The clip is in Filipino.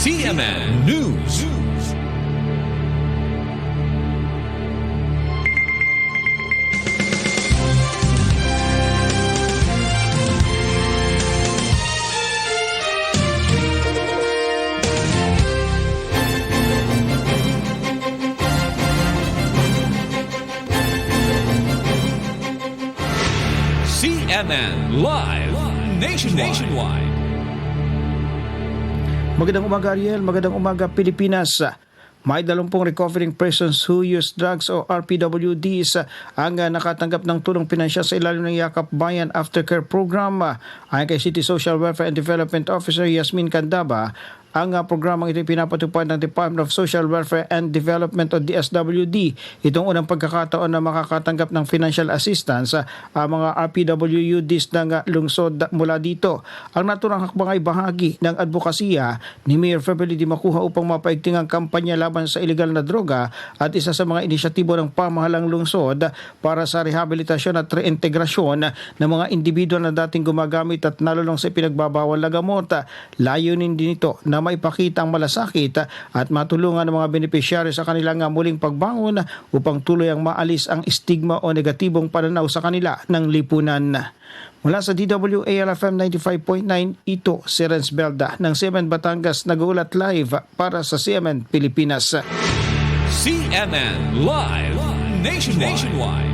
CNN News. CNN Live Nationwide. Magandang umaga Ariel, magandang umaga Pilipinas. May dalampung recovering persons who use drugs o RPWDs ang nakatanggap ng tulong pinansyal sa ilalim ng Yakap Bayan Aftercare Program. Ayon kay City Social Welfare and Development Officer Yasmin Candaba, ang uh, programang ito ay pinapatupad ng Department of Social Welfare and Development o DSWD. Itong unang pagkakataon na makakatanggap ng financial assistance sa mga RPWDs ng uh, lungsod mula dito. Ang naturang hakbang ay bahagi ng advokasya ni Mayor February Di Makuha upang mapaigting ang kampanya laban sa illegal na droga at isa sa mga inisyatibo ng pamahalang lungsod para sa rehabilitasyon at reintegrasyon ng mga individual na dating gumagamit at nalulong sa pinagbabawal na gamot. Layunin din ito na maipakita ang malasakit at matulungan ng mga benepisyaryo sa kanilang muling pagbangon upang tuloy ang maalis ang stigma o negatibong pananaw sa kanila ng lipunan. Mula sa DWALFM 95.9, ito si Renz Belda ng CMN Batangas nag-uulat live para sa CMN Pilipinas. CNN Live Nationwide.